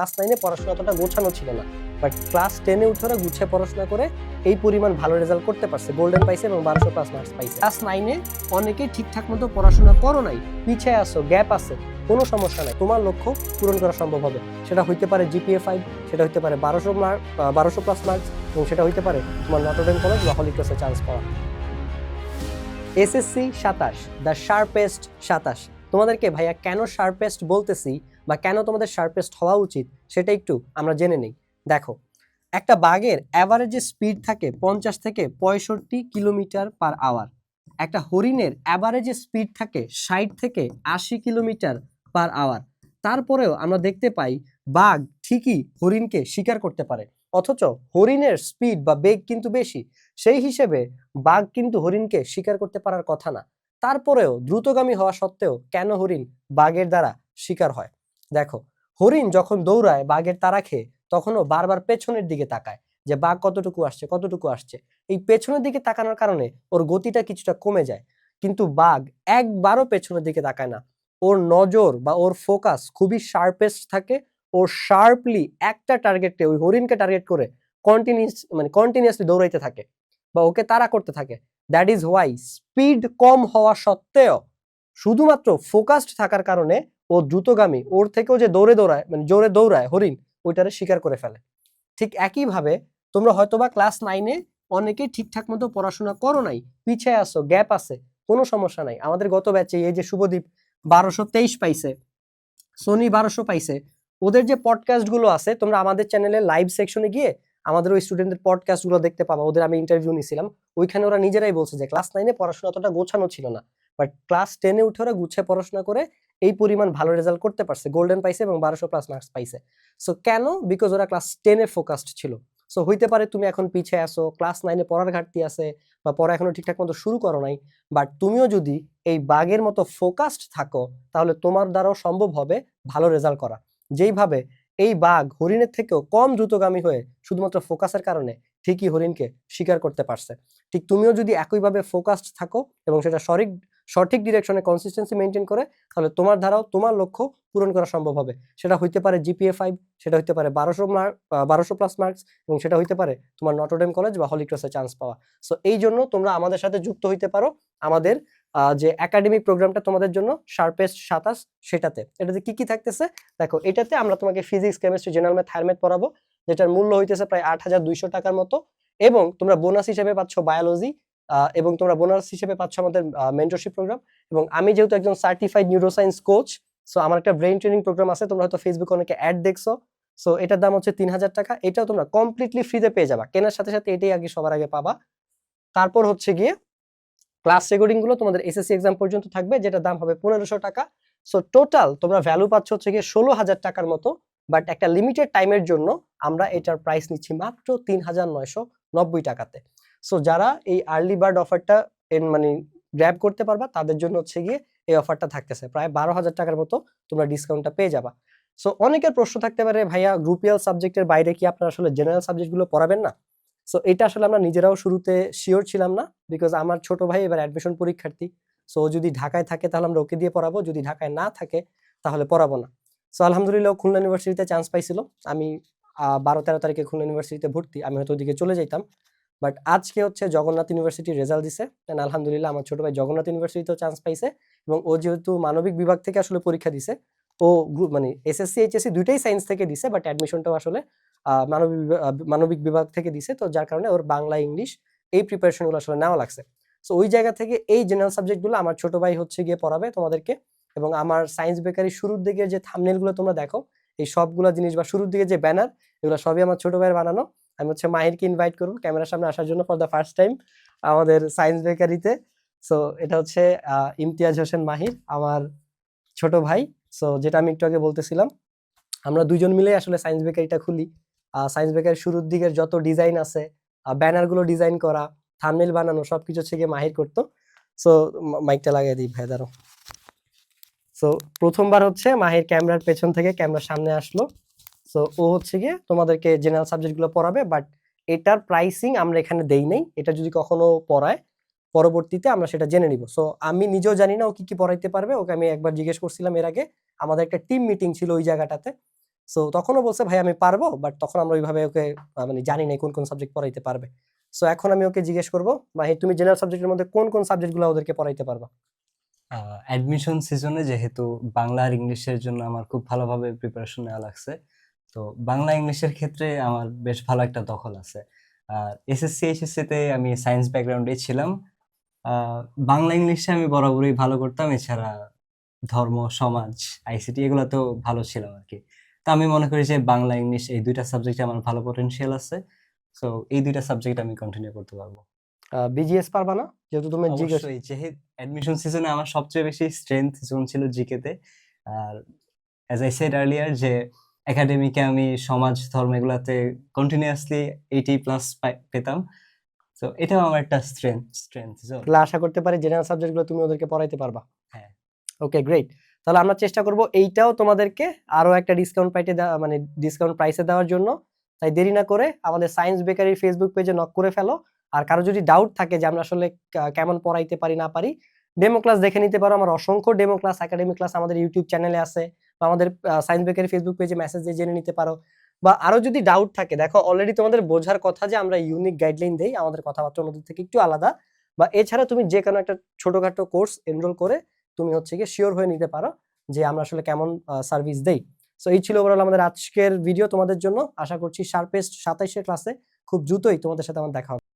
Class নাইনে পড়াশোনা অতটা গোছানো ছিল না। বাট ক্লাস টেনে উঠে ওরা গুছিয়ে পড়াশোনা করে এই পরিমাণ ভালো রেজাল্ট করতে পারছে। গোল্ডেন পাইছে এবং বারোশো প্লাস মার্কস পাইছে। ক্লাস নাইনে অনেকেই ঠিকঠাক মতো পড়াশোনা করো নাই, পিছিয়ে আসো গ্যাপ আছে, কোনো সমস্যা নাই। তোমার লক্ষ্য পূরণ করা সম্ভব হবে। সেটা হইতে পারে জিপিএ ফাইভ সেটা হইতে পারে বারোশো মার্ক বারোশো প্লাস মার্কস এবং সেটা হইতে পারে তোমার নটরডেম কলেজ বা হলিক্রসে চান্স পাওয়া। এসএসসি সাতাশ দ্য শার্পেস্ট সাতাশ। তোমাদেরকে ভাইয়া কেন শার্পেস্ট বলতেছি বা কেন তোমাদের শার্পেস্ট হওয়া উচিত সেটা একটু আমরা জেনে নেই। দেখো, একটা বাঘের অ্যাভারেজে স্পিড থাকে পঞ্চাশ থেকে পঁয়ষট্টি কিলোমিটার পার আওয়ার একটা হরিণের অ্যাভারেজে স্পিড থাকে ষাট থেকে আশি কিলোমিটার পার আওয়ার তারপরেও আমরা দেখতে পাই বাঘ ঠিকই হরিণকে শিকার করতে পারে। অথচ হরিণের স্পিড বা বেগ কিন্তু বেশি। সেই হিসেবে বাঘ কিন্তু হরিণকে শিকার করতে পারার কথা না। তারপরেও দ্রুতগামী হওয়া সত্ত্বেও কেন হরিণ বাঘের দ্বারা শিকার হয়? দেখো, হরিণ যখন দৌড়ায় বাঘের তারা খেয়ে, তখনও বারবার পেছনের দিকে তাকায় যে বাঘ কতটুকু আসছে কতটুকু আসছে। এই পেছনের দিকে তাকানোর কারণে ওর গতিটা কিছুটা কমে যায়। কিন্তু বাঘ একবারও পেছনের দিকে তাকায় না। ওর নজর বা ওর ফোকাস খুবই শার্পেস্ট থাকে। ওর শার্পলি একটা টার্গেটে ওই হরিণকে টার্গেট করে কন্টিনিউস মানে কন্টিনিউয়াসলি দৌড়াইতে থাকে বা ওকে তাড়া করতে থাকে। দ্যাট ইজ ওয়াই স্পিড কম হওয়া সত্ত্বেও শুধুমাত্র ফোকাসড থাকার কারণে ও দ্রুতগামী, ওর থেকেও যে দৌড়ে দৌড়ায় মানে জোরে দৌড়ায় হরিণ, ওইটারে শিকার করে ফেলে। ঠিক একইভাবে তোমরা হয়তোবা ক্লাস নাইনে অনেকেই ঠিকঠাক মতো পড়াশোনা করো নাই, পিছিয়ে আসো গ্যাপ আছে, কোনো সমস্যা নাই। আমাদের গত ব্যাচে এই যে শুভদীপ বারোশো তেইশ পাইছে সোনি বারোশো পাইছে, ওদের যে পডকাস্টগুলো আছে, তোমরা আমাদের চ্যানেলে লাইভ সেকশনে গিয়ে আমাদের ওই স্টুডেন্টদের পডকাস্টগুলো দেখতে পাবা, ওদের আমি ইন্টারভিউ নিয়েছিলাম ওইখানে ওরা নিজেরাই বলছে যে ক্লাস নাইনে পড়াশোনা অতটা গোছানো ছিল না। বাট ক্লাস টেনে উঠে ওরা গুছিয়ে পড়াশোনা করে এই পরিমাণ ভালো রেজাল্ট করতে পারছে। গোল্ডেন পাইছে এবং বারোশো প্লাস মার্কস পাইছে। সো কেন? বিকজ ওরা ক্লাস টেনে ফোকাসড ছিল। সো হইতে পারে তুমি এখন পিছিয়ে আসো ক্লাস নাইনে পড়ার ঘাটতি আছে বা পড়া এখনও ঠিকঠাক মতো শুরু করো নাই। বাট তুমিও যদি এই বাঘের মতো ফোকাসড থাকো, তাহলে তোমার দ্বারাও সম্ভব হবে ভালো রেজাল্ট করা। যেইভাবে এই বাঘ হরিণের থেকেও কম দ্রুতগামী হয়ে শুধুমাত্র ফোকাসের কারণে ঠিকই হরিণকে শিকার করতে পারছে। ঠিক তুমিও যদি একইভাবে ফোকাসড থাকো এবং সেটা সঠিক সঠিক ডিরেকশনে কনসিস্টেন্সি মেনটেন করে, তাহলে তোমার ধারাও, তোমার লক্ষ্য পূরণ করা সম্ভব হবে। সেটা হইতে পারে জিপিএ ফাইভ সেটা হইতে পারে বারোশো মার্ক বারোশো প্লাস মার্কস এবং সেটা হইতে পারে তোমার নটরডেম কলেজ বা হলিক্রসে চান্স পাওয়া। সো এই জন্য তোমরা আমাদের সাথে যুক্ত হইতে পারো। আমাদের যে একাডেমিক প্রোগ্রামটা তোমাদের জন্য শার্পেস্ট সাতাশ, সেটাতে। এটাতে কি কি থাকতেছে? দেখো, এটাতে আমরা তোমাকে ফিজিক্স কেমিস্ট্রি জেনারেল ম্যাথ থার্মেট পড়াবো, যেটার মূল্য হইতেছে প্রায় আট হাজার দুইশো টাকার মতো এবং তোমরা বোনাস হিসেবে পাচ্ছ বায়োলজি এবং তোমরা বোনাস হিসেবে পাচ্ছ আমাদের মেন্টরশিপ প্রোগ্রাম এবং আমি যেহেতু একজন সার্টিফাইড নিউরোসায়েন্স কোচ সো আমার একটা ব্রেন ট্রেনিং প্রোগ্রাম আছে, তোমরা হয়তো ফেসবুকে অনেকে অ্যাড দেখছ। সো এটার দাম হচ্ছে তিন হাজার টাকা। এটাও তোমরা কমপ্লিটলি ফ্রিতে পেয়ে যাবা। কেনার সাথে সাথে এটাই আগে সবার আগে পাবা। তারপর হচ্ছে গিয়ে ক্লাস রেকর্ডিংগুলো তোমাদের এসএসসি এক্সাম পর্যন্ত থাকবে যেটা দাম হবে পনেরোশো টাকা। সো টোটাল তোমরা ভ্যালু পাচ্ছ হচ্ছে গিয়ে ষোলো হাজার টাকার মতো বাট একটা লিমিটেড টাইমের জন্য আমরা এটার প্রাইস নিচ্ছি মাত্র তিন হাজার নয়শো নব্বই টাকাতে। সো যারা এই আর্লি বার্ড অফারটা মানে গ্র্যাব করতে পারবা, তাদের জন্য হচ্ছে গিয়ে এই অফারটা থাকতেছে। প্রায় বারো হাজার টাকার মতো তোমরা ডিসকাউন্টটা পেয়ে যাবা। সো অনেকের প্রশ্ন থাকতে পারে, ভাইয়া গ্রুপিয়াল সাবজেক্টের বাইরে কি আপনারা আসলে জেনারেল সাবজেক্টগুলো পড়াবেন না? সো এটা আসলে আমরা নিজেরাও শুরুতে শিওর ছিলাম না বিকজ আমার ছোট ভাই এবার অ্যাডমিশন পরীক্ষার্থী। সো যদি ঢাকায় থাকে তাহলে আমরা ওকে দিয়ে পড়াবো, যদি ঢাকায় না থাকে তাহলে পড়াবো না। সো আলহামদুলিল্লাহ খুলনা ইউনিভার্সিটিতে চান্স পাইছিল। আমি বারো তেরো তারিখে খুলনা ইউনিভার্সিটিতে ভর্তি। আমি হয়তো ওদিকে চলে যাইতাম। বাট আজকে হচ্ছে জগন্নাথ ইউনিভার্সিটির রেজাল্ট দিছে। And আলহামদুলিল্লাহ আমার ছোট ভাই জগন্নাথ ইউনিভার্সিটিতেও চান্স পাইছে। এবং ও যেহেতু মানবিক বিভাগ থেকে আসলে পরীক্ষা দিছে, ও গ্রুপ মানে এসএসসি এইচএসসি দুইটাই সায়েন্স থেকে দিছে বাট অ্যাডমিশনটাও আসলে মানবিক মানবিক বিভাগ থেকে দিছে। তো যার কারণে ওর বাংলা, ইংলিশ এই প্রিপারেশনগুলো আসলে নেওয়া লাগছে। সো ওই জায়গা থেকে এই জেনারেল সাবজেক্টগুলো আমার ছোট ভাই হচ্ছে গিয়ে পড়াবে তোমাদেরকে এবং আমার সায়েন্স বেকারি শুরুর দিকে যে থামনেলগুলো তোমরা দেখো, এই সবগুলো জিনিস বা শুরুর দিকে যে ব্যানার এগুলো সবই আমার ছোট ভাইয়ের বানানো। আমি হচ্ছে মাহিরকে ইনভাইট করব ক্যামেরার সামনে আসার জন্য ফর দ্য ফার্স্ট টাইম আমাদের সায়েন্স বেকারিতে সো এটা হচ্ছে ইমতিয়াজ হোসেন মাহির, আমার ছোট ভাই। সো যেটা আমি একটু আগে বলতেছিলাম, আমরা দুজন মিলে আসলে সায়েন্স বেকারিটা খুলি। সায়েন্স বেকারির শুরুর দিকের যত ডিজাইন আছে ব্যানারগুলো ডিজাইন করা থামনেল বানানো, সবকিছু হচ্ছে গিয়ে মাহির করতো। সো মাইকটা লাগিয়ে দিই ভাই দাঁড়ো সো প্রথমবার হচ্ছে মাহির ক্যামেরার পেছন থেকে ক্যামেরার সামনে আসলো। সো ও হচ্ছে গিয়ে তোমাদেরকে জেনারেল সাবজেক্টগুলো পড়াবে বাট এটার প্রাইসিং আমরা এখানে দেই নাই। এটা যদি কখনো পড়ায়, পরবর্তীতে আমরা সেটা জেনে নিব। সো আমি নিজেও জানি না ও কি কি পড়াইতে পারবে। ওকে আমি একবার জিজ্ঞেস করছিলাম এর আগে। আমাদের একটা টিম মিটিং ছিল ওই জায়গাটাতে। সো তখনও বলছে, ভাই, আমি পারব বাট তখন আমরা ওইভাবে ওকে মানে জানি না কোন কোন সাবজেক্ট পড়াইতে পারবে। সো এখন আমি ওকে জিজ্ঞেস করব মাহি তুমি জেনারেল সাবজেক্টের মধ্যে কোন কোন সাবজেক্টগুলো ওদেরকে পড়াইতে পারবা? অ্যাডমিশন সিজনে যেহেতু বাংলা আর ইংলিশের জন্য আমার খুব ভালোভাবে প্রিপারেশন নেওয়া লাগছে, তো বাংলা ইংলিশের ক্ষেত্রে আমার বেশ ভালো একটা দখল আছে। আর এসএসসি এইচএসসি তে আমি সায়েন্স ব্যাকগ্রাউন্ডে ছিলাম। বাংলা ইংলিশে আমি বরাবরই ভালো করতাম, এছাড়া ধর্ম, সমাজ আইসিটি এগুলোতেও ভালো ছিলাম আর কি। তো আমি মনে করি যে বাংলা ইংলিশ এই দুইটা সাবজেক্টে আমার ভালো পটেনশিয়াল আছে। সো এই দুইটা সাবজেক্ট আমি কন্টিনিউ করতে পারব। বিজিএস পারবা না? যেহেতু তুমি অবশ্যই যেহেতু অ্যাডমিশন সিজনে আমার সবচেয়ে বেশি স্ট্রেংথ জোন ছিল জিকেতে আর অ্যাজ আই সেড আর্লিয়ার যে একাডেমিকে আমি সমাজ ধর্ম এগুলাতে কন্টিনিউয়াসলি এইটি প্লাস পেতাম। তো এটাও আমার একটা স্ট্রেংথ স্ট্রেংথ জোন আশা করতে পারি জেনারেল সাবজেক্টগুলো তুমি ওদেরকে পড়াইতে পারবা। হ্যাঁ। ওকে গ্রেট তাহলে আমরা চেষ্টা করব এইটাও তোমাদেরকে আরও একটা ডিসকাউন্ট দেওয়া মানে ডিসকাউন্ট প্রাইসে দেওয়ার জন্য। তাই দেরি না করে আমাদের সায়েন্স বেকারির ফেসবুক পেজে নক করে ফেলো। আর কারও যদি ডাউট থাকে যে আমরা আসলে কেমন পড়াইতে পারি, না পারি ডেমো ক্লাস দেখে নিতে পারো। আমার অসংখ্য ডেমো ক্লাস একাডেমিক ক্লাস আমাদের ইউটিউব চ্যানেলে আছে বা আমাদের সায়েন্স বেকারি ফেসবুক পেজে মেসেজ দিয়ে জেনে নিতে পারো। বা আরও যদি ডাউট থাকে, দেখো অলরেডি তোমাদের বোঝার কথা যে আমরা ইউনিক গাইডলাইন দেই, আমাদের কথাবার্তা অন্যদের থেকে একটু আলাদা। বা এছাড়া তুমি যে কোনো একটা ছোটখাটো কোর্স এনরোল করে তুমি হচ্ছে গিয়ে শিওর হয়ে নিতে পারো যে আমরা আসলে কেমন সার্ভিস দেই। সো এই ছিল ওভারঅল আমাদের আজকের ভিডিও তোমাদের জন্য। আশা করছি শার্পেস্ট সাতাইশের ক্লাসে খুব দ্রুতই তোমাদের সাথে আমার দেখা হবে।